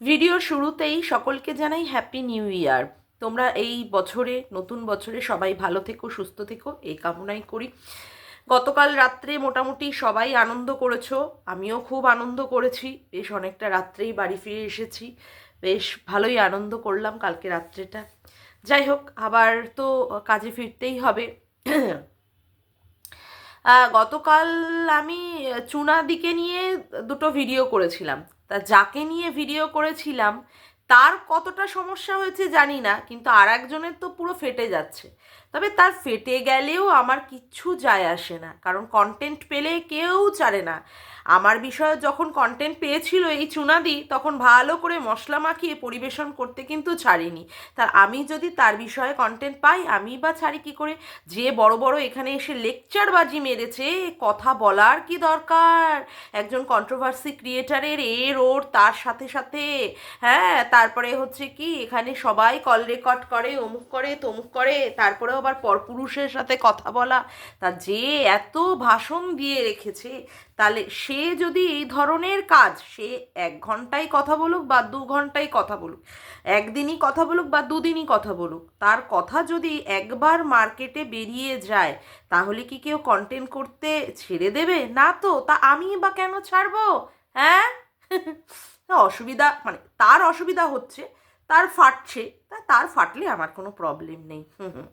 Video শুরুতেই সকলকে জানাই হ্যাপি নিউ ইয়ার তোমরা এই বছরে, নতুন বছরে সবাই ভালো থেকো, সুস্থ থেকো, এই কামনাই করি। গতকাল রাত্রে মোটামুটি সবাই আনন্দ করেছ, আমিও খুব আনন্দ করেছি। বেশ অনেকটা রাত্রেই বাড়ি ফিরে এসেছি, বেশ ভালোই আনন্দ করলাম কালকে রাত্রেটা। যাই হোক, আবার তো কাজে ফিরতেই হবে। গতকাল আমি চুনাদিকে নিয়ে দুটো ভিডিও করেছিলাম। তা যাকে নিয়ে ভিডিও করেছিলাম, তার কতটা সমস্যা হয়েছে জানি না, কিন্তু আর একজনের তো পুরো ফেটে যাচ্ছে। তবে তার ফেটে গেলেও আমার কিচ্ছু যায় আসে না, কারণ কন্টেন্ট পেলে কেউ চারে না। আমার বিষয়ে যখন কন্টেন্ট পেয়েছিল এই চুনাদি, তখন ভালো করে মশলা মাখিয়ে পরিবেশন করতে কিন্তু ছাড়িনি। তা আমি যদি তার বিষয়ে কন্টেন্ট পাই আমি বা ছাড়ি কি করে? যে বড় বড় এখানে এসে লেকচার বাজি মেরেছে, কথা বলার কি দরকার? একজন কন্ট্রোভার্সি ক্রিয়েটারের এর ওর তার সাথে সাথে হ্যাঁ তারপরে হচ্ছে কি, এখানে সবাই কল রেকর্ড করে, অমুক করে, তমুক করে, তারপরেও আবার পরপুরুষের সাথে কথা বলা। তা যে এত ভাষণ দিয়ে রেখেছে তাহলে সে যদি এই ধরনের কাজ, সে এক ঘন্টায় কথা বলুক বা দু ঘন্টায় কথা বলুক, একদিনই কথা বলুক বা দুদিনই কথা বলুক, তার কথা যদি একবার মার্কেটে বেরিয়ে যায়, তাহলে কি কেউ কন্টেন্ট করতে ছেড়ে দেবে? না তো, তা আমি বা কেন ছাড়বো? হ্যাঁ? অসুবিধা মানে তার অসুবিধা হচ্ছে, তার ফাটছে, তা তার ফাটলে আমার কোনো প্রবলেম নেই। হুম হুম।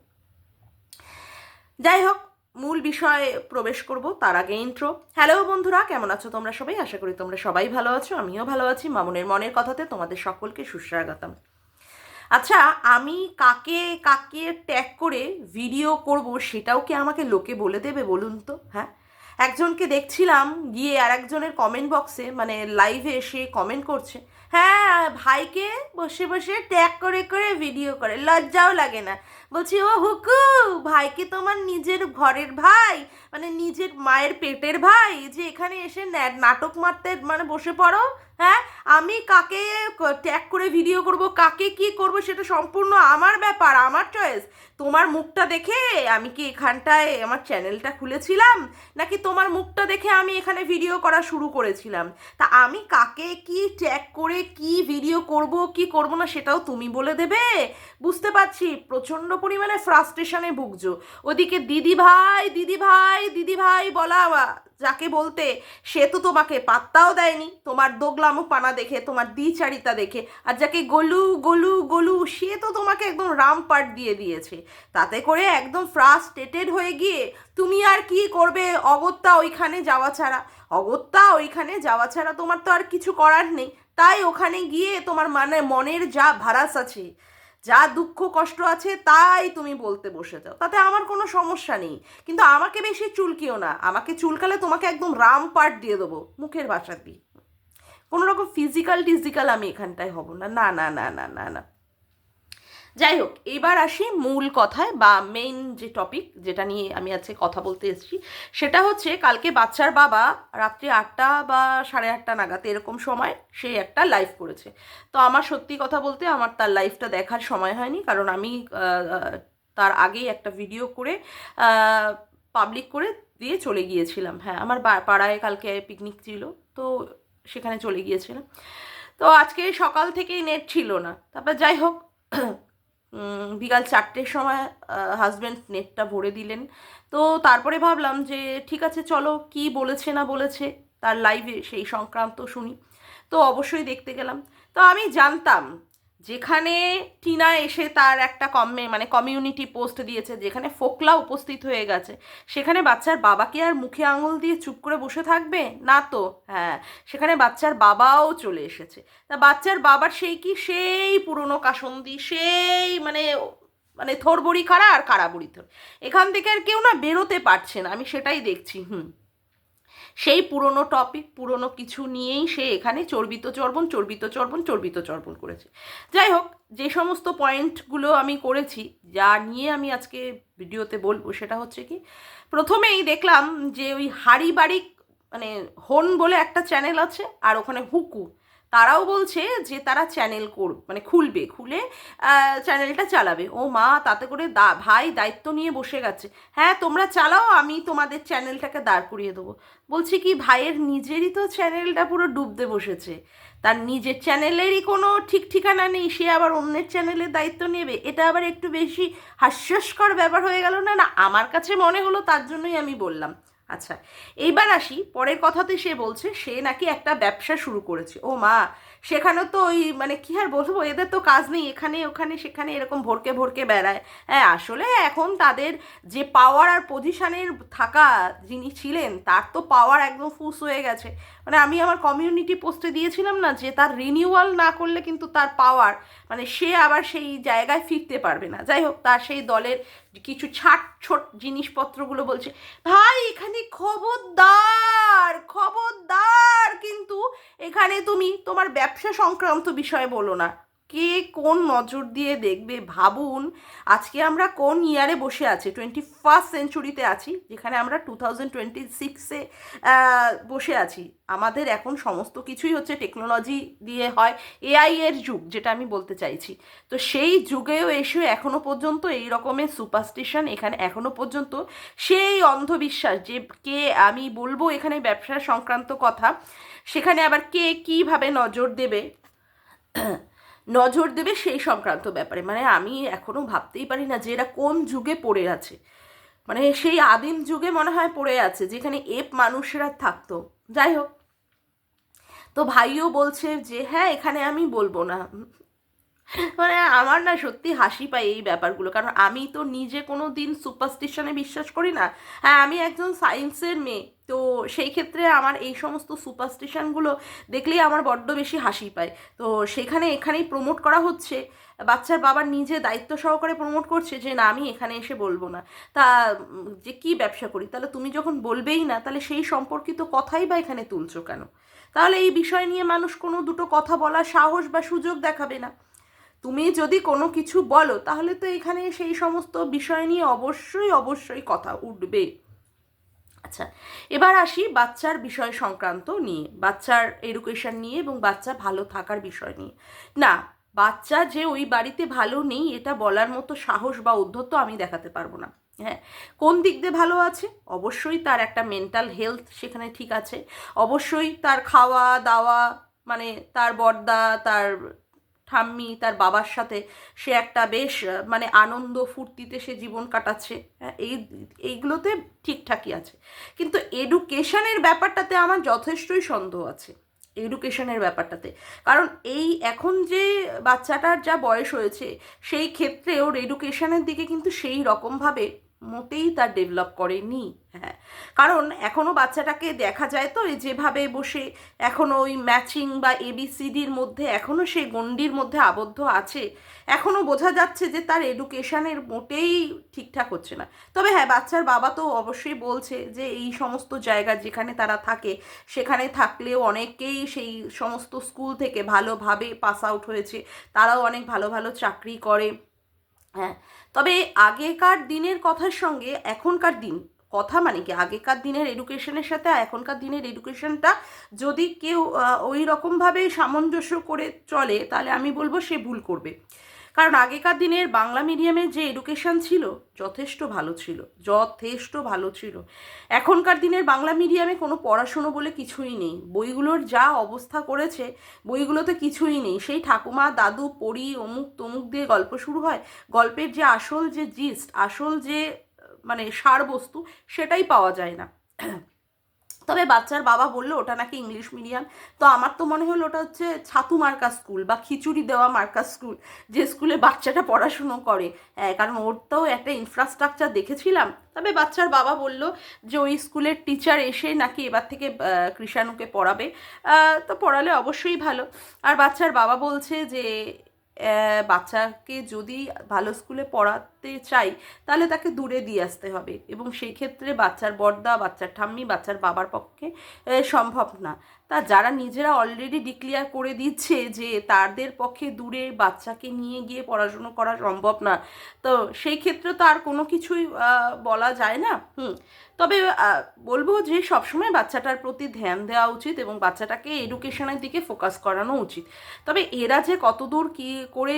যাই হোক মূল বিষয়ে প্রবেশ করব, তার আগে ইন্ট্রো হ্যালো বন্ধুরা, কেমন আছো তোমরা সবাই? আশা করি তোমরা সবাই ভালো আছো, আমিও ভালো আছি। মামুনের মনের কথাতে তোমাদের সকলকে সুস্বাগতম। আচ্ছা আমি কাকে কাকে ট্যাগ করে ভিডিও করব সেটাও কি আমাকে লোকে বলে দেবে বলুন তো? হ্যাঁ? একজনকে দেখছিলাম, গিয়ে আর একজনের কমেন্ট বক্সে মানে লাইভে এসে কমেন্ট করছে। হ্যাঁ ভাইকে বসে বসে ট্যাগ করে করে ভিডিও করে। লজ্জাও লাগে না। বলছি, ও হুকু ভাইকে তোমার নিজের ঘরের ভাই? মানে নিজের মায়ের পেটের ভাই? যে এখানে এসে নাটক মারতে মানে বসে পড়ো হ্যাঁ? আমি কাকে ট্যাগ করে ভিডিও করব, কাকে কি করব সেটা সম্পূর্ণ আমার ব্যাপার, আমার চয়েস তোমার মুখটা দেখে আমি কি এখানটায় আমার চ্যানেলটা খুলেছিলাম, নাকি তোমার মুখটা দেখে আমি এখানে ভিডিও করা শুরু করেছিলাম? তা আমি কাকে কি ট্যাগ করে কি ভিডিও করব, কি করব না সেটাও তুমি বলে দেবে। বুঝতে পারছি, প্রচণ্ড পরিমাণে ফ্রাস্ট্রেশনে ভুগছো। ওদিকে দিদি ভাই দিদি ভাই দিদি ভাই, বলা যাকে বলতে সে তো তোমাকে পাত্তাও দেয়নি। তোমার দোগলামো পানা দেখে, তোমার দ্বিচারিতা দেখে, আর যাকে গলু গলু গলু, সে তো তোমাকে একদম রামপাট দিয়ে দিয়েছে। তাতে করে একদম ফ্রাস্ট্রেটেড হয়ে গিয়ে তুমি আর কি করবে? অগত্যা ওইখানে যাওয়া ছাড়া। অগত্যা ওইখানে যাওয়া ছাড়া তোমার তো আর কিছু করার নেই। তাই ওখানে গিয়ে তোমার মানে মনের যা ভারাস আছে। যা দুঃখ, কষ্ট আছে তাই তুমি বলতে বসে যাও। তাতে আমার কোনো সমস্যা নেই। কিন্তু আমাকে বেশি চুলকিও না। আমাকে চুলকালে তোমাকে একদম রাম পার্ট দিয়ে দেবো। মুখের ভাষা দিয়ে। কোনো রকম ফিজিক্যাল টিজিক্যাল আমি এখানটায় হব না। না না না না না না। যাই হোক, এবার আসি মূল কথায় বা মেইন যে টপিক যেটা নিয়ে আমি আজকে কথা বলতে এসেছি, সেটা হচ্ছে কালকে বাচ্চার বাবা রাত্রি আটটা বা সাড়ে আটটা নাগাদ এরকম সময় সে একটা লাইভ করেছে। তো আমার সত্যি কথা বলতে আমার তার লাইভটা দেখার সময় হয়নি, কারণ আমি তার আগেই একটা ভিডিও করে পাবলিক করে দিয়ে চলে গিয়েছিলাম। হ্যাঁ আমার পাড়ায় কালকে পিকনিক ছিল, তো সেখানে চলে গিয়েছিলাম। তো আজকে সকাল থেকেই নেট ছিল না। তারপর যাই হোক বিকাল চারটের সময় হাজব্যান্ড নেটটা ভরে দিলেন। তো তারপরে ভাবলাম যে, ঠিক আছে, চলো, কি বলেছে না বলেছে, তার লাইভে সেই সংক্রান্ত শুনি। তো অবশ্যই দেখতে গেলাম। তো আমি জানতাম যেখানে টিনা এসে তার একটা কমে মানে কমিউনিটি পোস্ট দিয়েছে, যেখানে ফোকলা উপস্থিত হয়ে গেছে। সেখানে বাচ্চার বাবাকে আর মুখে আঙুল দিয়ে চুপ করে বসে থাকবে? না তো। হ্যাঁ সেখানে বাচ্চার বাবাও চলে এসেছে। তা বাচ্চার বাবার সেই কি? সেই পুরনো কাসন্দি, সেই মানে মানে থোর বড়ি খাড়া আর খাড়া বড়ি থোর। এখান থেকে আর কেউ না বেরোতে পারছে না। আমি সেটাই দেখছি। হুম। সেই পুরনো টপিক পুরনো কিছু নিয়েই সে এখানে চর্বিত চর্বণ চর্বিত চর্বণ চর্বিত চর্বণ করেছে। যাই হোক, যে সমস্ত পয়েন্টগুলো আমি করেছি, যা নিয়ে আমি আজকে ভিডিওতে বলব, সেটা হচ্ছে কি, প্রথমেই দেখলাম যে ওই হাড়ি বাড়ি মানে হন বলে একটা চ্যানেল আছে, আর ওখানে হুকু। তারাও বলছে যে তারা চ্যানেল কর মানে খুলবে, খুলে চ্যানেলটা চালাবে। ও মা, তাতে করে দা, ভাই দায়িত্ব নিয়ে বসে গেছে। হ্যাঁ তোমরা চালাও, আমি তোমাদের চ্যানেলটাকে দাঁড় করিয়ে দেবো। বলছি কি, ভাইয়ের নিজেরই তো চ্যানেলটা পুরো ডুবতে বসেছে। তার নিজের চ্যানেলেরই কোনো ঠিক ঠিকানা নেই, সে আবার অন্যের চ্যানেলের দায়িত্ব নেবে। এটা আবার একটু বেশি হাস্যস্কর ব্যাপার হয়ে গেল না? না, আমার কাছে মনে হলো তার জন্যই আমি বললাম। আচ্ছা এইবার আসি, পরের কথাতে সে বলছে, সে নাকি একটা ব্যবসা শুরু করেছে। ও মা, সেখানে তো ওই মানে কি আর বলব, এদের তো কাজ নেই, এখানে, ওখানে, সেখানে এরকম ভরকে ভরকে বেড়ায়। হ্যাঁ আসলে এখন তাদের যে পাওয়ার আর পজিশনের থাকা যিনি ছিলেন, তার তো পাওয়ার একদম ফুস হয়ে গেছে। মানে আমি আমার কমিউনিটি পোস্টে দিয়েছিলাম না যে তার রিনিউয়াল না করলে কিন্তু তার পাওয়ার মানে সে আবার সেই জায়গায় ফিরতে পারবে না। যাই হোক, তার সেই দলের কিছু ছাট ছোট জিনিসপত্রগুলো বলছে, ভাই, এখানে খবরদার খবরদার, কিন্তু এখানে তুমি তোমার ব্যবসা সংক্রান্ত বিষয়ে বলো না। কে কোন নজর দিয়ে দেখবে ভাবুন, আজকে আমরা কোন ইয়ারে বসে আছি? টোয়েন্টি ফার্স্ট সেঞ্চুরিতে আছি, যেখানে আমরা টু থাউজেন্ড টোয়েন্টি সিক্সে বসে আছি। আমাদের এখন সমস্ত কিছুই হচ্ছে টেকনোলজি দিয়ে হয় এআই এর যুগ, যেটা আমি বলতে চাইছি। তো সেই যুগেও এসে এখনও পর্যন্ত এই রকমের সুপারস্টিশন এখানে, এখনও পর্যন্ত সেই অন্ধবিশ্বাস যে কে আমি বলব এখানে ব্যবসা সংক্রান্ত কথা, সেখানে আবার কে কীভাবে নজর দেবে? নজর দেবে সেই সংক্রান্ত ব্যাপারে। মানে আমি এখনও ভাবতেই পারি না যে এরা কোন যুগে পড়ে আছে। মানে সেই আদিম যুগে মনে হয় পড়ে আছে, যেখানে এপ মানুষেরা থাকতো। যাই হোক। তো ভাইও বলছে যে হ্যাঁ এখানে আমি বলব না। মানে আমার না সত্যি হাসি পায় এই ব্যাপারগুলো। কারণ আমি তো নিজে কোনো দিন সুপারস্টিশনে বিশ্বাস করি না। হ্যাঁ আমি একজন সায়েন্সের মেয়ে, তো সেই ক্ষেত্রে আমার এই সমস্ত সুপারস্টিশনগুলো দেখলেই আমার বড্ড বেশি হাসি পায়। তো সেখানে এখানেই প্রমোট করা হচ্ছে। বাচ্চার বাবার নিজে দায়িত্ব সহকারে প্রমোট করছে যে, না, আমি এখানে এসে বলব না। তা, যে কি ব্যবসা করি? তাহলে তুমি যখন বলবেই না, তাহলে সেই সম্পর্কিত কথাই বা এখানে তুলছো কেন? তাহলে এই বিষয় নিয়ে মানুষ কোনো দুটো কথা বলার সাহস বা সুযোগ দেখাবে না। তুমি যদি কোনো কিছু বলো, তাহলে তো এখানে সেই সমস্ত বিষয় নিয়ে অবশ্যই অবশ্যই কথা উঠবে। আচ্ছা এবার আসি বাচ্চার বিষয় সংক্রান্ত নিয়ে, বাচ্চার এডুকেশন নিয়ে এবং বাচ্চা ভালো থাকার বিষয় নিয়ে। না, বাচ্চা যে ওই বাড়িতে ভালো নেই, এটা বলার মতো সাহস বা উদ্ধত্ত আমি দেখাতে পারব না। হ্যাঁ কোন দিক দিয়ে ভালো আছে? অবশ্যই তার একটা মেন্টাল হেলথ সেখানে ঠিক আছে। অবশ্যই তার খাওয়া দাওয়া মানে তার বর্দা, তার ঠাম্মি তার বাবার সাথে সে একটা বেশ মানে আনন্দ ফুর্তিতে সে জীবন কাটাচ্ছে। হ্যাঁ এই, এইগুলোতে ঠিকঠাকই আছে। কিন্তু এডুকেশনের ব্যাপারটাতে আমার যথেষ্টই সন্দেহ আছে। এডুকেশনের ব্যাপারটাতে। কারণ এই এখন যে বাচ্চাটার যা বয়স হয়েছে, সেই ক্ষেত্রে ওর এডুকেশনের দিকে কিন্তু সেই রকমভাবে মোটেই তার ডেভেলপ করেনি হ্যাঁ। কারণ এখনও বাচ্চাটাকে দেখা যায় তো যেভাবে বসে এখনও ওই ম্যাচিং বা এবিসিডির মধ্যে এখনও সে গণ্ডির মধ্যে আবদ্ধ আছে এখনও বোঝা যাচ্ছে যে তার এডুকেশানের মোটেই ঠিকঠাক হচ্ছে না। তবে হ্যাঁ বাচ্চার বাবা তো অবশ্যই বলছে যে এই সমস্ত জায়গা যেখানে তারা থাকে, সেখানে থাকলেও অনেকেই সেই সমস্ত স্কুল থেকে ভালোভাবে পাস আউট হয়েছে, তারাও অনেক ভালো ভালো চাকরি করে হ্যাঁ। তবে আগেকার দিনের কথার সঙ্গে এখনকার দিন, কথা মানে কি? আগেকার দিনের এডুকেশনের সাথে এখনকার দিনের এডুকেশনটা যদি কেউ ওই রকমভাবে সামঞ্জস্য করে চলে, তাহলে আমি বলব সে ভুল করবে। কারণ আগেকার দিনের বাংলা মিডিয়ামে যে এডুকেশন ছিল, যথেষ্ট ভালো ছিল, যথেষ্ট ভালো ছিল। এখনকার দিনের বাংলা মিডিয়ামে কোনো পড়াশুনো বলে কিছুই নেই। বইগুলোর যা অবস্থা করেছে, বইগুলোতে কিছুই নেই। সেই ঠাকুমা, দাদু পড়ি অমুক তমুক দিয়ে গল্প শুরু হয়। গল্পের যে আসল যে জিস্ট আসল যে মানে সারবস্তু সেটাই পাওয়া যায় না। তবে বাচ্চার বাবা বলল, ওটা নাকি ইংলিশ মিডিয়াম। তো আমার তো মনে হলো ওটা হচ্ছে ছাতু মার্কা স্কুল বা খিচুড়ি দেওয়া মার্কা স্কুল, যে স্কুলে বাচ্চাটা পড়াশুনো করে। হ্যাঁ কারণ ওর তো একটা ইনফ্রাস্ট্রাকচার দেখেছিলাম। তবে বাচ্চার বাবা বলল যে, ওই স্কুলের টিচার এসে নাকি এবার থেকে কৃষাণুকে পড়াবে। তো পড়ালে অবশ্যই ভালো। আর বাচ্চার বাবা বলছে যে বাচ্চাকে যদি ভালো স্কুলে পড়াতে চাই, তাহলে তাকে দূরে দিয়ে আসতে হবে। এবং সেই ক্ষেত্রে বাচ্চার বর্দা বাচ্চার ঠাম্মি, বাচ্চার বাবার পক্ষে সম্ভব না। তা যারা নিজেরা অলরেডি ডিক্লেয়ার করে দিচ্ছে যে তাদের পক্ষে দূরে বাচ্চাকে নিয়ে গিয়ে পড়াশুনো করা সম্ভব না, তো সেই ক্ষেত্রে তো আর কোনো কিছুই বলা যায় না। হুম, তবে বলব যে সবসময় বাচ্চাটার প্রতি ধ্যান দেওয়া উচিত এবং বাচ্চাটাকে এডুকেশনের দিকে ফোকাস করানো উচিত। তবে এরা যে কতদূর কি করে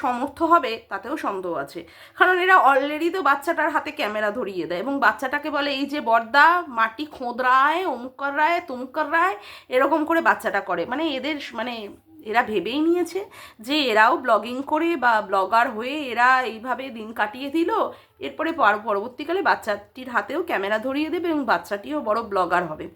সমর্থ হবে তাতেও সন্দেহ আছে। কারণ এরা অলরেডি তো বাচ্চাটার হাতে ক্যামেরা ধরিয়ে দেয় এবং বাচ্চাটাকে বলে, এই যে বর্দা, মাটি খোঁদ রায় অমুক রায়, তমুক রায় এরকম করে বাচ্চাটা করে। মানে এদের মানে এরা ভেবেই নিয়েছে যে এরাও ব্লগিং করে বা ব্লগার হয়ে এরা এইভাবে দিন কাটিয়ে দিল, এরপরে পরবর্তীকালে বাচ্চাটির হাতেও ক্যামেরা ধরিয়ে দেবে এবং বাচ্চাটিও বড় ব্লগার হবে।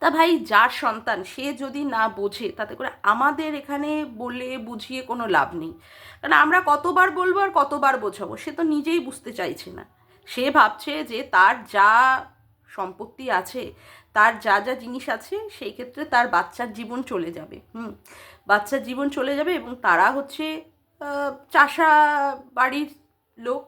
তা ভাই, যার সন্তান, সে যদি না বোঝে, তাতে করে আমাদের এখানে বলে বুঝিয়ে কোনো লাভ নেই। কারণ আমরা কতবার বলব আর কতবার বোঝাবো, সে তো নিজেই বুঝতে চাইছে না। সে ভাবছে যে তার যা সম্পত্তি আছে তার যা যা জিনিস আছে, সেই ক্ষেত্রে তার বাচ্চার জীবন চলে যাবে। হুম? বাচ্চার জীবন চলে যাবে এবং তারা হচ্ছে চাষা বাড়ির লোক।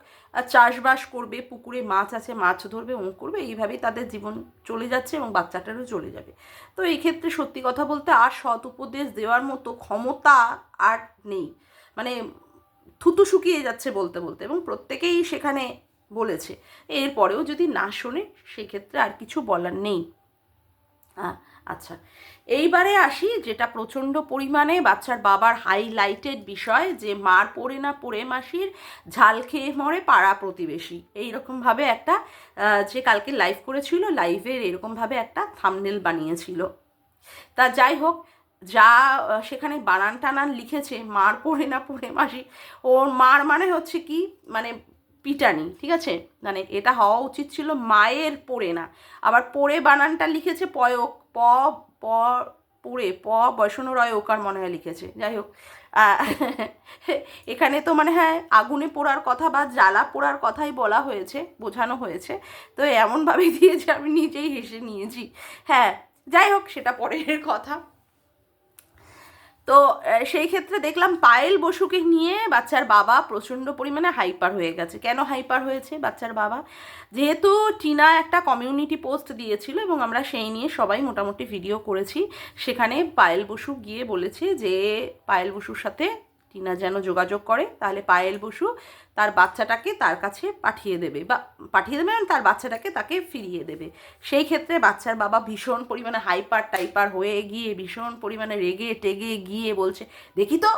চাষবাস করবে, পুকুরে মাছ আছে, মাছ ধরবে অমুক করবে, এইভাবেই তাদের জীবন চলে যাচ্ছে এবং বাচ্চাটারও চলে যাবে। তো এই ক্ষেত্রে সত্যি কথা বলতে আর সৎ উপদেশ দেওয়ার মতো ক্ষমতা আর নেই। মানে থুতু শুকিয়ে যাচ্ছে বলতে বলতে এবং প্রত্যেকেই সেখানে বলেছে। এরপরেও যদি না শোনে, সেক্ষেত্রে আর কিছু বলার নেই। আচ্ছা। এইবারে আসি যেটা প্রচণ্ড পরিমাণে বাচ্চার বাবার হাইলাইটেড বিষয় যে মার পড়ে না পড়ে মাসির ঝাল খেয়ে মরে পাড়া প্রতিবেশী। এইরকমভাবে একটা যে কালকে লাইভ করেছিল লাইভের এরকমভাবে একটা থামনেল বানিয়েছিল। তা যাই হোক, যা সেখানে বানান টানান লিখেছে, মার পড়ে না পড়ে মাসি। ওর মার মানে হচ্ছে কি মানে পিটানি, ঠিক আছে? মানে এটা হওয়া উচিত ছিল মায়ের পড়ে না। আবার পড়ে বানানটা লিখেছে পয়ক, প প, পড়ে, প, বৈষ্ণব রয়, ওকার মনে হয় লিখেছে। যাই হোক এখানে তো মানে হ্যাঁ আগুনে পোড়ার কথা বা জ্বালা পোড়ার কথাই বলা হয়েছে, বোঝানো হয়েছে। তো এমনভাবে দিয়েছে, আমি নিজেই হেসে নিয়েছি। হ্যাঁ যাই হোক, সেটা পরের কথা। তো সেই ক্ষেত্রে দেখলাম পায়েল বসুকে নিয়ে বাচ্চার বাবা প্রচণ্ড পরিমাণে হাইপার হয়ে গেছে। কেন হাইপার হয়েছে বাচ্চার বাবা? যেহেতু টিনা একটা কমিউনিটি পোস্ট দিয়েছিল এবং আমরা সেই নিয়ে সবাই মোটামুটি ভিডিও করেছি, সেখানে পায়েল বসু গিয়ে বলেছে যে, পায়েল বসুর সাথে টিনা যেন যোগাযোগ করে, তাহলে পায়েল বসু তার বাচ্চাটাকে তার কাছে পাঠিয়ে দেবে বা পাঠিয়ে দেবে এবং তার বাচ্চাটাকে তাকে ফিরিয়ে দেবে। সেই ক্ষেত্রে বাচ্চার বাবা ভীষণ পরিমাণে হাইপার টাইপার হয়ে গিয়ে, ভীষণ পরিমাণে রেগে টেগে গিয়ে বলছে, দেখি তো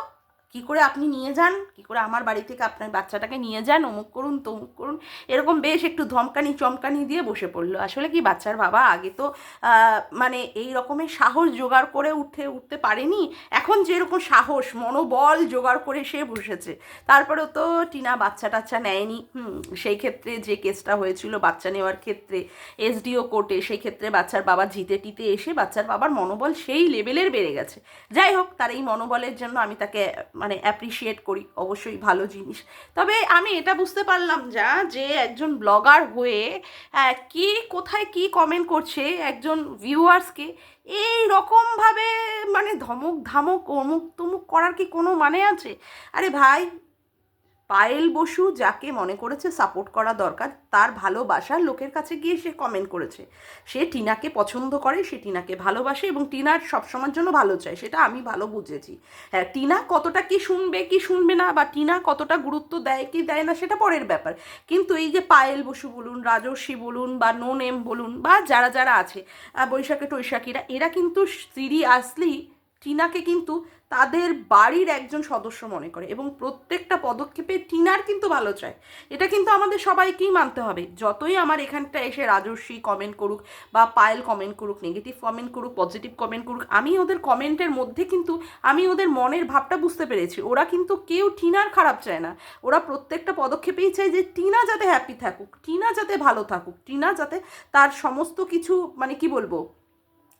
কি করে আপনি নিয়ে যান? কি করে আমার বাড়ি থেকে আপনার বাচ্চাটাকে নিয়ে যান? অমুক করুন, তমুক করুন। এরকম বেশ একটু ধমকানি, চমকানি দিয়ে বসে পড়ল। আসলে কি বাচ্চার বাবা আগে তো মানে এই রকমের সাহস জোগাড় করে উঠে, উঠতে পারেনি। এখন যেরকম সাহস, মনোবল জোগাড় করে সে বসেছে। তারপরেও তো টিনা বাচ্চা টাচ্চা নেয়নি। হুম, সেই ক্ষেত্রে যে কেসটা হয়েছিল বাচ্চা নেওয়ার ক্ষেত্রে, এসডিও কোর্টে, সেই ক্ষেত্রে বাচ্চার বাবা জিতে টিতে এসে বাচ্চার বাবার মনোবল সেই লেভেলের বেড়ে গেছে। যাই হোক, তার এই মনোবলের জন্য আমি তাকে মানে অ্যাপ্রিসিয়েট করি, অবশ্যই ভালো জিনিস। তবে আমি এটা বুঝতে পারলাম যা, যে একজন ব্লগার হয়ে কে, কোথায় কি কমেন্ট করছে একজন ভিউয়ার্সকে এই রকমভাবে মানে ধমক ধামক অমুক তমুক করার কি কোনো মানে আছে? আরে ভাই পায়েল বসু যাকে মনে করেছে সাপোর্ট করা দরকার, তার ভালোবাসা লোকের কাছে গিয়ে সে কমেন্ট করেছে। সে টিনাকে পছন্দ করে, সে টিনাকে ভালোবাসে এবং টিনার সবসময়ের জন্য ভালো চায়, সেটা আমি ভালো বুঝেছি। হ্যাঁ টিনা কতটা কি শুনবে কি শুনবে না, বা টিনা কতটা গুরুত্ব দেয়, কি দেয় না, সেটা পরের ব্যাপার। কিন্তু এই যে পায়েল বসু বলুন রাজস্বী বলুন, বা নো নেম বলুন, বা যারা যারা আছে বৈশাখী, টৈশাখীরা, এরা কিন্তু সিরিয়াসলি টিনাকে কিন্তু তাদের বাড়ির একজন সদস্য মনে করে এবং প্রত্যেকটা পদক্ষেপে টিনার কিন্তু ভালো চায়। এটা কিন্তু আমাদের সবাইকেই মানতে হবে। যতই আমার এখানটা এসে রাজস্বী কমেন্ট করুক বা পায়েল কমেন্ট করুক নেগেটিভ কমেন্ট করুক পজিটিভ কমেন্ট করুক, আমি ওদের কমেন্টের মধ্যে কিন্তু আমি ওদের মনের ভাবটা বুঝতে পেরেছি। ওরা কিন্তু কেউ টিনার খারাপ চায় না। ওরা প্রত্যেকটা পদক্ষেপেই চায় যে টিনা যাতে হ্যাপি থাকুক, টিনা যাতে ভালো থাকুক, টিনা যাতে তার সমস্ত কিছু মানে কি বলব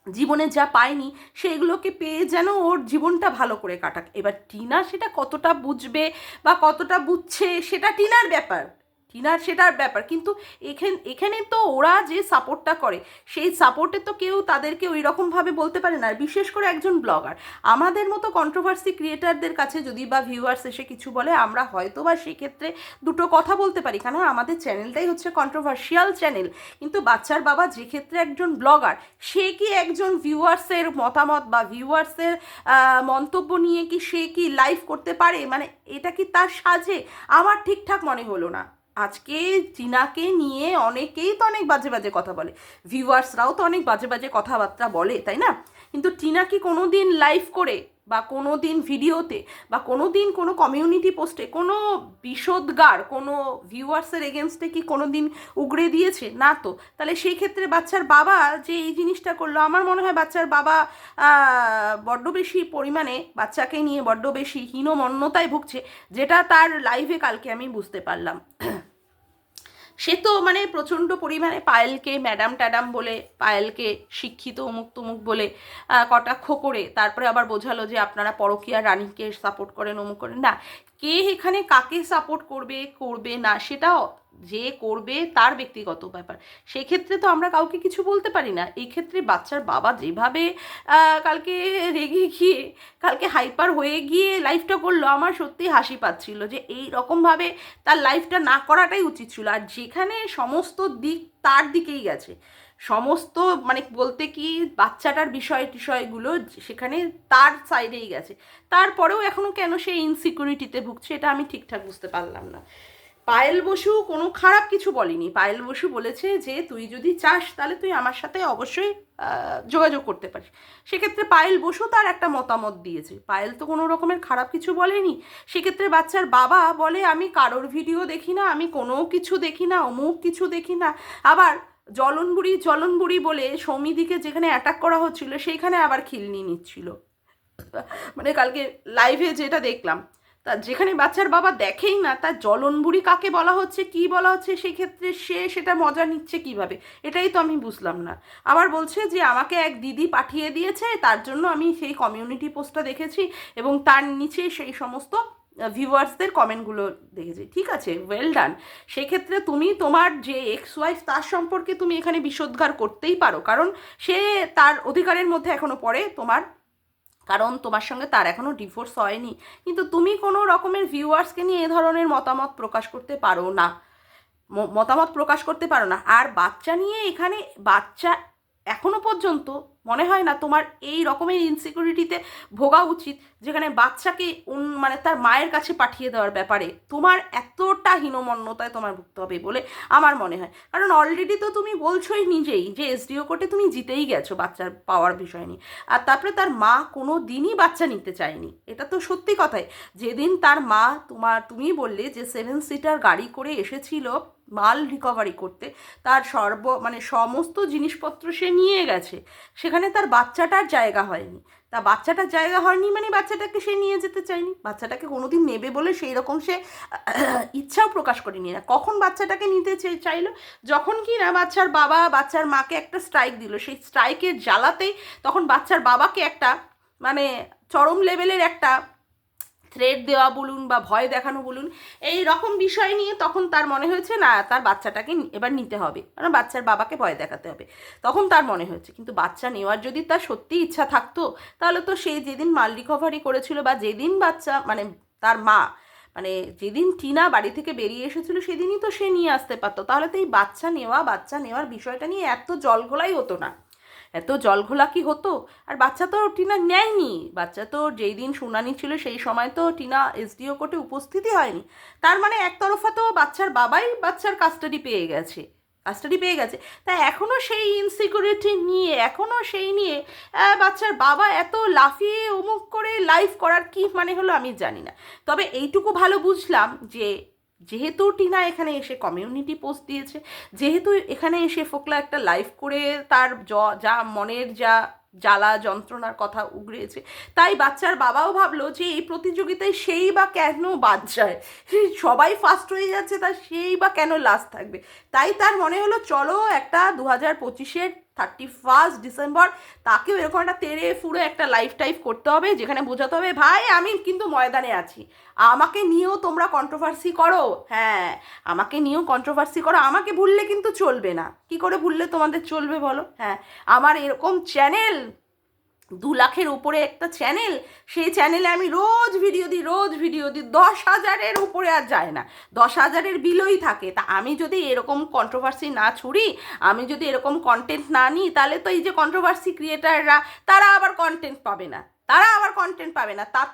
জীবনে যা পায়নি সেগুলোকে পেয়ে যেন ওর জীবনটা ভালো করে কাটাক। এবার টিনা সেটা কতটা বুঝবে বা কতটা বুঝছে, সেটা টিনার ব্যাপার। টিনার সেটার ব্যাপার। কিন্তু এখানে এখানে তো ওরা যে সাপোর্টটা করে, সেই সাপোর্টে তো কেউ তাদেরকে ওই রকমভাবে বলতে পারে না। বিশেষ করে একজন ব্লগার আমাদের মতো কন্ট্রোভার্সি ক্রিয়েটারদের কাছে যদি বা ভিউয়ার্স এসে কিছু বলে, আমরা হয়তো বা সেক্ষেত্রে দুটো কথা বলতে পারি। কারণ আমাদের চ্যানেলটাই হচ্ছে কন্ট্রোভার্সিয়াল চ্যানেল কিন্তু বাচ্চার বাবা যে ক্ষেত্রে একজন ব্লগার সে কি একজন ভিউয়ার্সের মতামত বা ভিউয়ার্সের মন্তব্য নিয়ে কি সে কি লাইভ করতে পারে? মানে এটা কি তার সাজে? আমার ঠিকঠাক মনে হলো না। আজকে চীনাকে নিয়ে অনেকেই তো অনেক বাজে বাজে কথা বলে। ভিউয়ার্সরাও তো অনেক বাজে বাজে কথাবার্তা বলে, তাই না? কিন্তু টিনা কি কোনো দিন লাইভ করে বা কোনো দিন ভিডিওতে বা কোনো দিন কোনো কমিউনিটি পোস্টে কোনো বিষোদ্গার, কোনো ভিউয়ার্সের এগেনস্টে কি কোনো দিন উগড়ে দিয়েছে? না তো। তাহলে সেই ক্ষেত্রে বাচ্চার বাবা যে এই জিনিসটা করল, আমার মনে হয় বাচ্চার বাবা বড্ড বেশি পরিমাণে বাচ্চাকে নিয়ে বড্ড বেশি হীনমন্যতায় ভুগছে, যেটা তার লাইভে কালকে আমি বুঝতে পারলাম। সে তো মানে প্রচণ্ড পরিমাণে পায়েলকে ম্যাডাম ট্যাডাম বলে, পায়েলকে শিক্ষিত অমুক তমুক বলে কটাক্ষ করে, তারপরে আবার বোঝালো যে আপনারা পরকিয়া রানীকে সাপোর্ট করেন, অমুক করেন। না, কে এখানে কাকে সাপোর্ট করবে করবে না, সেটাও যে করবে তার ব্যক্তিগত ব্যাপার। সেক্ষেত্রে তো আমরা কাউকে কিছু বলতে পারি না। এই ক্ষেত্রে বাচ্চার বাবা যেভাবে কালকে রেগে গিয়ে, কালকে হাইপার হয়ে গিয়ে লাইফটা করল, আমার সত্যি হাসি পাচ্ছিল যে এই রকমভাবে তার লাইফটা না করাটাই উচিত ছিল। আর যেখানে সমস্ত দিক তার দিকেই গেছে। সমস্ত মানে বলতে কি, বাচ্চাটার বিষয় টিষয়গুলো সেখানে তার সাইডেই গেছে। তারপরেও এখনও কেন সে ইনসিকিউরিটিতে ভুগছে, এটা আমি ঠিকঠাক বুঝতে পারলাম না। পায়েল বসু কোনো খারাপ কিছু বলেনি। পায়েল বসু বলেছে যে, তুই যদি চাস, তাহলে তুই আমার সাথে অবশ্যই যোগাযোগ করতে পারিস। সেক্ষেত্রে পায়েল বসু তার একটা মতামত দিয়েছে। পায়েল তো কোনো রকমের খারাপ কিছু বলেনি। সেক্ষেত্রে বাচ্চার বাবা বলে, আমি কারোর ভিডিও দেখি না, আমি কোনো কিছু দেখি না, অমুক কিছু দেখি না। আবার জলনবুড়ি জলনবুড়ি বলে সৌমিদিকে যেখানে অ্যাটাক করা হচ্ছিল, সেইখানে আবার খিলনি নিচ্ছিল। মানে কালকে লাইভে যেটা দেখলাম তা যেখানে বাচ্চার বাবা দেখেই না, তার জলনবুড়ি কাকে বলা হচ্ছে, কি বলা হচ্ছে সেই ক্ষেত্রে সে সেটা মজা নিচ্ছে কীভাবে? এটাই তো আমি বুঝলাম না। আবার বলছে যে, আমাকে এক দিদি পাঠিয়ে দিয়েছে, তার জন্য আমি সেই কমিউনিটি পোস্টটা দেখেছি এবং তার নিচে সেই সমস্ত ভিউয়ার্সদের কমেন্টগুলো দেখেছি। ঠিক আছে ওয়েল ডান সেক্ষেত্রে তুমি তোমার যে এক্স ওয়াইফ তার সম্পর্কে তুমি এখানে বিষোদ্গার করতেই পারো। কারণ সে তার অধিকারের মধ্যে এখনও পড়ে, তোমার কারণ তোমার সঙ্গে তার এখনও ডিভোর্স হয়নি। কিন্তু তুমি কোনো রকমের ভিউয়ার্সকে নিয়ে এ ধরনের মতামত প্রকাশ করতে পারো না। মতামত প্রকাশ করতে পারো না। আর বাচ্চা নিয়ে এখানে বাচ্চা এখনও পর্যন্ত মনে হয় না তোমার এই রকমের ইনসিকিউরিটিতে ভোগা উচিত, যেখানে বাচ্চাকে মানে তার মায়ের কাছে পাঠিয়ে দেওয়ার ব্যাপারে তোমার এতটা হীনমন্যতায় তোমার ভুগতে হবে বলে আমার মনে হয়। কারণ অলরেডি তো তুমি বলছোই নিজেই যে এসডিও কোর্টে তুমি জিতেই গেছো বাচ্চার পাওয়ার বিষয় নিয়ে। আর তারপরে তার মা কোনো দিনই বাচ্চা নিতে চায়নি। এটা তো সত্যি কথাই। যেদিন তার মা তোমার তুমি বললে যে সেভেন সিটার গাড়ি করে এসেছিল মাল রিকভারি করতে, তার সর্ব মানে সমস্ত জিনিসপত্র সে নিয়ে গেছে। সেখানে তার বাচ্চাটার জায়গা হয়নি। তা বাচ্চাটার জায়গা হয়নি মানে বাচ্চাটাকে সে নিয়ে যেতে চায়নি? বাচ্চাটাকে কোনোদিন নেবে বলে সেই রকম সে ইচ্ছাও প্রকাশ করেনি না। কখন বাচ্চাটাকে নিতে চাইলো? যখন কি না বাচ্চার বাবা বাচ্চার মাকে একটা স্ট্রাইক দিল, সেই স্ট্রাইকের জ্বালাতেই তখন বাচ্চার বাবাকে একটা মানে চরম লেভেলের একটা থ্রেড দেওয়া বলুন বা ভয় দেখানো বলুন, এই রকম বিষয় নিয়ে তখন তার মনে হয়েছে, না, তার বাচ্চাটাকে এবার নিতে হবে। কারণ বাচ্চার বাবাকে ভয় দেখাতে হবে। তখন তার মনে হয়েছে, কিন্তু বাচ্চা নেওয়ার যদি তার সত্যি ইচ্ছা থাকতো, তাহলে তো সেই যেদিন মাল রিকভারি করেছিল বা যেদিন বাচ্চা মানে তার মা মানে যেদিন টিনা বাড়ি থেকে বেরিয়ে এসেছিল, সেদিনই তো সে নিয়ে আসতে পারতো। তাহলে তো এই বাচ্চা নেওয়া, বাচ্চা নেওয়ার বিষয়টা নিয়ে এত জলঘোলাই হতো না। এত জলঘোলা কি হতো? আর বাচ্চা তো টিনা নেয়নি। বাচ্চা তো যেই দিন শুনানি ছিল সেই সময় তো টিনা এসডিও কোর্টে উপস্থিতই হয়নি। তার মানে একতরফা তো বাচ্চার বাবাই বাচ্চার কাস্টাডি পেয়ে গেছে। কাস্টাডি পেয়ে গেছে। তা এখনও সেই ইনসিকিউরিটি নিয়ে এখনও সেই নিয়ে বাচ্চার বাবা এত লাফিয়ে অমুক করে লাইফ করার কি মানে হলো আমি জানি না। তবে এইটুকু ভালো বুঝলাম যে যেহেতু টিনা এখানে এসে কমিউনিটি পোস্ট দিয়েছে, যেহেতু এখানে এসে ফোকলা একটা লাইভ করে তার য- যা মনের যা জ্বালা যন্ত্রণার কথা উগড়িয়েছে তাই বাচ্চার বাবাও ভাবলো যে এই প্রতিযোগিতায় সেই বা কেন বাদ যায়? সবাই ফার্স্ট হয়ে যাচ্ছে, তা সেই বা কেন লাস্ট থাকবে? তাই তার মনে হলো, চলো একটা দু হাজার পঁচিশের থার্টি ফার্স্ট ডিসেম্বর তাকেও এরকম একটা তেরে ফুড়ে একটা লাইফ টাইপ করতে হবে, যেখানে বোঝাতে হবে, ভাই, আমি কিন্তু ময়দানে আছি। আমাকে নিয়েও তোমরা কন্ট্রোভার্সি করো। হ্যাঁ আমাকে নিয়েও কন্ট্রোভার্সি করো। আমাকে ভুললে কিন্তু চলবে না। কি করে ভুললে তোমাদের চলবে বলো? হ্যাঁ আমার এরকম চ্যানেল দু লাখের উপরে একটা চ্যানেল সেই চ্যানেলে আমি রোজ ভিডিও দিই, রোজ ভিডিও দিই। দশ হাজারের উপরে আর যায় না। দশ হাজারের বিলই থাকে। তা আমি যদি এরকম কন্ট্রোভার্সি না ছুড়ি, আমি যদি এরকম কন্টেন্ট না নিই, তাহলে তো এই যে কন্ট্রোভার্সি ক্রিয়েটাররা তারা আবার কন্টেন্ট পাবে না। তারা আবার কন্টেন্ট পাবে না। তার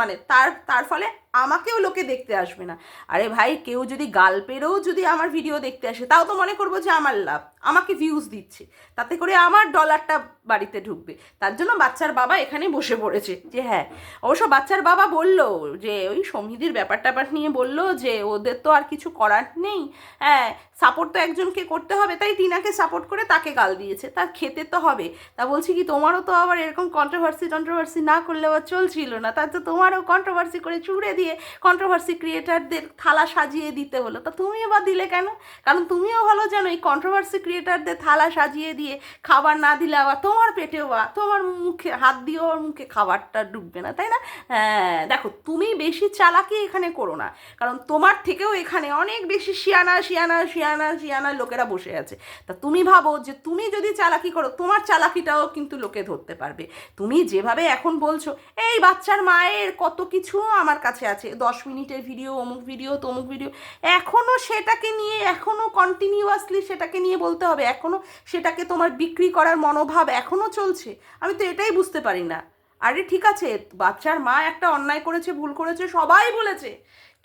মানে তার তার ফলে আমাকেও লোকে দেখতে আসবে না। আরে ভাই, কেউ যদি গাল পেরেও যদি আমার ভিডিও দেখতে আসে, তাও তো মনে করব যে আমার লাভ। আমাকে ভিউজ দিচ্ছে। তাতে করে আমার ডলারটা বাড়িতে ঢুকবে। তার জন্য বাচ্চার বাবা এখানে বসে পড়েছে। যে হ্যাঁ অবশ্য বাচ্চার বাবা বলল যে, ওই সমৃদ্ধির ব্যাপার ট্যাপার নিয়ে বলল যে, ওদের তো আর কিছু করার নেই। হ্যাঁ সাপোর্ট তো একজনকে করতে হবে, তাই টিনাকে সাপোর্ট করে তাকে গাল দিয়েছে। তার খেতে তো হবে। তা বলছি কি, তোমারও তো আবার এরকম কন্ট্রোভার্সি কন্ট্রোভার্সি না করলে আবার চলছিল না। তার তো তোমারও কন্ট্রোভার্সি করে চুড়ে দিয়ে কন্ট্রোভার্সি ক্রিয়েটারদের থালা সাজিয়ে দিতে হলো। তা তুমিও বা দিলে কেন? কারণ তুমিও ভালো জানো, এই কন্ট্রোভার্সি ক্রিয়েটারদের থালা সাজিয়ে দিয়ে খাবার না দিলে আবার তোমার পেটেও বা, তোমার মুখে, হাত দিয়েও ওর মুখে খাবারটা ডুববে না, তাই না? হ্যাঁ দেখো, তুমি বেশি চালাকি এখানে করো না। কারণ তোমার থেকেও এখানে অনেক বেশি শিয়ানা শিয়ানা শিয়ানা শিয়ানা লোকেরা বসে আছে। তা তুমি ভাবো যে তুমি যদি চালাকি করো, তোমার চালাকিটাও কিন্তু লোকে ধরতে পারবে। তুমি যেভাবে এখন বলছো, এই বাচ্চার মায়ের কত কিছু আমার কাছে আছে। দশ মিনিটের ভিডিও অমুক ভিডিও তমুক ভিডিও এখনও সেটাকে নিয়ে এখনও কন্টিনিউয়াসলি সেটাকে নিয়ে বলতে হবে। এখনও সেটাকে তোমার বিক্রি করার মনোভাব এখনও চলছে। আমি তো এটাই বুঝতে পারি না। আরে ঠিক আছে, বাচ্চার মা একটা অন্যায় করেছে, ভুল করেছে, সবাই বলেছে।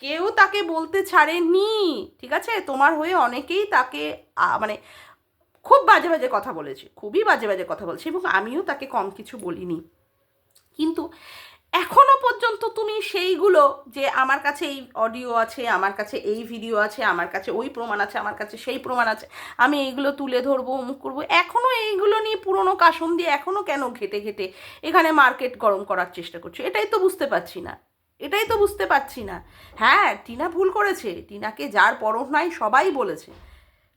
কেউ তাকে বলতে ছাড়েনি। ঠিক আছে? তোমার হয়ে অনেকেই তাকে মানে খুব বাজে বাজে কথা বলেছে। খুবই বাজে বাজে কথা বলেছে এবং আমিও তাকে কম কিছু বলিনি। কিন্তু এখনও পর্যন্ত তুমি সেইগুলো যে আমার কাছে এই অডিও আছে, আমার কাছে এই ভিডিও আছে, আমার কাছে ওই প্রমাণ আছে, আমার কাছে সেই প্রমাণ আছে, আমি এইগুলো তুলে ধরবো, অমুক করব এখনও এইগুলো নিয়ে পুরনো কাসম দিয়ে এখনও কেন ঘেটে ঘেটে এখানে মার্কেট গরম করার চেষ্টা করছ? এটাই তো বুঝতে পারছি না। এটাই তো বুঝতে পারছি না। হ্যাঁ টিনা ভুল করেছে। টিনাকে যার পরশ নাই, সবাই বলেছে।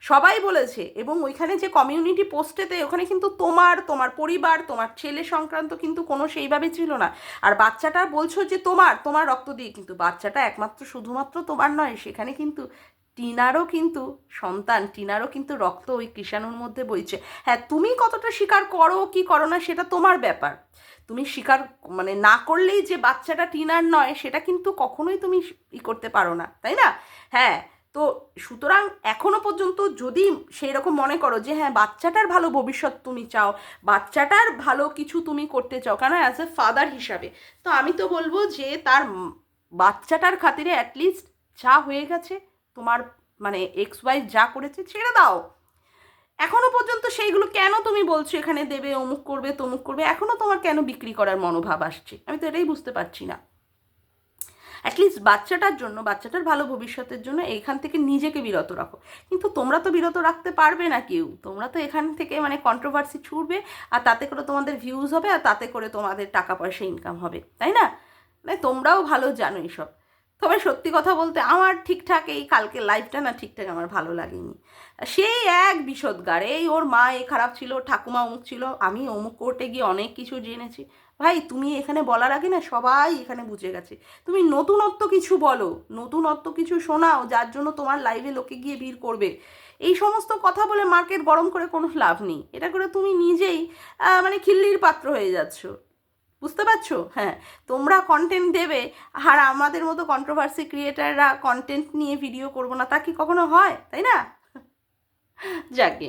সবাই বলেছে এবং ওইখানে যে কমিউনিটি পোস্টেতে ওখানে কিন্তু তোমার তোমার পরিবার, তোমার ছেলে সংক্রান্ত কিন্তু কোনো সেইভাবে ছিল না। আর বাচ্চাটা বলছো যে তোমার তোমার রক্ত দিয়ে কিন্তু বাচ্চাটা একমাত্র শুধুমাত্র তোমার নয়, সেখানে কিন্তু টিনারও কিন্তু সন্তান, টিনারও কিন্তু রক্ত ওই কৃষাণুর মধ্যে বইছে। হ্যাঁ তুমি কতটা স্বীকার করো, কি করো না, সেটা তোমার ব্যাপার। তুমি স্বীকার মানে না করলেই যে বাচ্চাটা টিনার নয়, সেটা কিন্তু কখনোই তুমি ই করতে পারো না, তাই না? হ্যাঁ তো সুতরাং এখনও পর্যন্ত যদি সেই রকম মনে করো যে হ্যাঁ বাচ্চাটার ভালো ভবিষ্যৎ তুমি চাও, বাচ্চাটার ভালো কিছু তুমি করতে চাও, কেন অ্যাজ এ ফাদার হিসাবে, তো আমি তো বলব যে, তার বাচ্চাটার খাতিরে অ্যাটলিস্ট যা হয়ে গেছে, তোমার মানে এক্স ওয়াইফ যা করেছে, ছেড়ে দাও। এখনও পর্যন্ত সেইগুলো কেন তুমি বলছো, এখানে দেবে, অমুক করবে, তমুক করবে, এখনও তোমার কেন বিক্রি করার মনোভাব আসছে? আমি তো এটাই বুঝতে পারছি না। অ্যাটলিস্ট বাচ্চাটার জন্য, বাচ্চাটার ভালো ভবিষ্যতের জন্য এখান থেকে নিজেকে বিরত রাখো। কিন্তু তোমরা তো বিরত রাখতে পারবে না কেউ। তোমরা তো এখান থেকে মানে কন্ট্রোভার্সি ছুটবে আর তাতে করে তোমাদের ভিউজ হবে, আর তাতে করে তোমাদের টাকা পয়সা ইনকাম হবে। তাই না? মানে তোমরাও ভালো জানো এইসব তবে সত্যি কথা বলতে আমার ঠিকঠাক এই কালকে লাইফটা না ঠিকঠাক আমার ভালো লাগেনি। সেই এক বিষদগার, এই ওর মা এ খারাপ ছিল, ঠাকুমা অমুক ছিল, আমি অমুক কোর্টে গিয়ে অনেক কিছু জেনেছি। ভাই, তুমি এখানে বলার আগে না সবাই এখানে বুঝে গেছে। তুমি নতুনত্ব কিছু বলো, নতুনত্ব কিছু শোনাও, যার জন্য তোমার লাইভে লোকে গিয়ে ভিড় করবে। এই সমস্ত কথা বলে মার্কেট গরম করে কোনো লাভ নেই। এটা করে তুমি নিজেই মানে খিল্লির পাত্র হয়ে যাচ্ছ। বুঝতে পারছ? হ্যাঁ তোমরা কন্টেন্ট দেবে, আর আমাদের মতো কন্ট্রোভার্সি ক্রিয়েটাররা কন্টেন্ট নিয়ে ভিডিও করব না, তা কি কখনো হয়? তাই না? যাকে